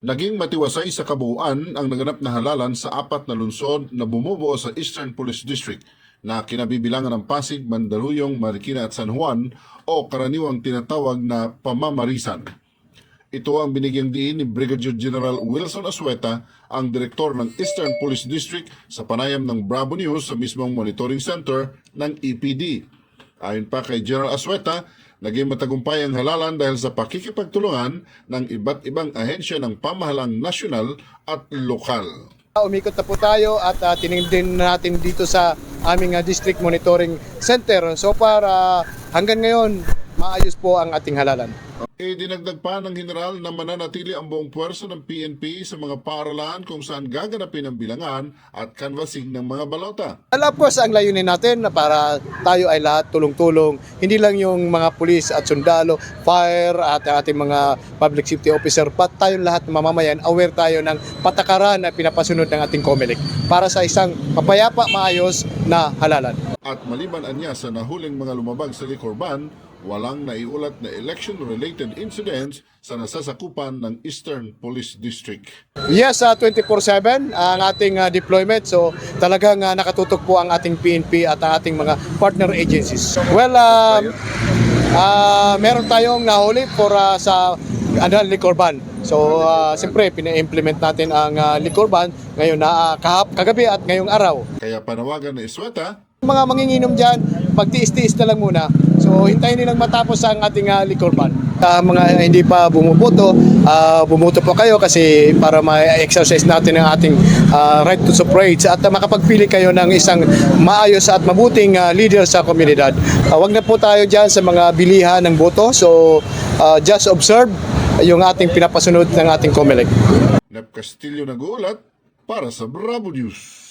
Naging matiwasay sa kabuuan ang naganap na halalan sa apat na lungsod na bumubuo sa Eastern Police District na kinabibilangan ng Pasig, Mandaluyong, Marikina at San Juan o karaniwang tinatawag na pamamarisan. Ito ang binigyang diin ni Brigadier General Wilson Asweta, ang direktor ng Eastern Police District sa panayam ng Bravo News sa mismong monitoring center ng EPD. Ayon pa kay General Asweta, naging matagumpay ang halalan dahil sa pakikipagtulungan ng iba't ibang ahensya ng pamahalang nasyonal at lokal. Umikot na po tayo at uh, tinignan natin dito sa aming ah, District Monitoring Center. So para hanggang ngayon, maayos po ang ating halalan. E dinagdag pa ng general na mananatili ang buong puwersa ng PNP sa mga paaralan kung saan gaganapin ang bilangan at canvassing ng mga balota. Well, of course, ang layunin natin na para tayo ay lahat tulong-tulong. Hindi lang yung mga pulis at sundalo, fire at ating mga public safety officer, pat tayong lahat ng mamamayan, aware tayo ng patakaran na pinapasunod ng ating COMELEC para sa isang papayapa, maayos na halalan. At maliban anya sa nahuling mga lumabag sa liquor ban, walang naiulat na election-related incidents sa nasasakupan ng Eastern Police District. Yes, uh, 24/7 ang ating uh, deployment. So talagang uh, nakatutok po ang ating PNP at ang ating mga partner agencies. Well, um, uh, meron tayong nahuli for uh, sa ano, liquor ban. So, uh, siyempre, pina-implement natin ang uh, liquor ban ngayon na uh, kahap, kagabi at ngayong araw. Kaya panawagan na Isweta, Mga manginginom dyan, pagtiis-tiis na lang muna. So, hintayin nilang matapos ang ating uh, liquor ban. Uh, mga hindi pa bumuboto, uh, bumuto po kayo kasi para ma-exercise natin ang ating uh, right to suffrage at uh, makapagpili kayo ng isang maayos at mabuting uh, leader sa komunidad. Uh, wag na po tayo dyan sa mga bilihan ng boto. So, uh, just observe yung ating pinapasunod ng ating COMELEC. Nep Castillo nag-uulat para sa Bravo News.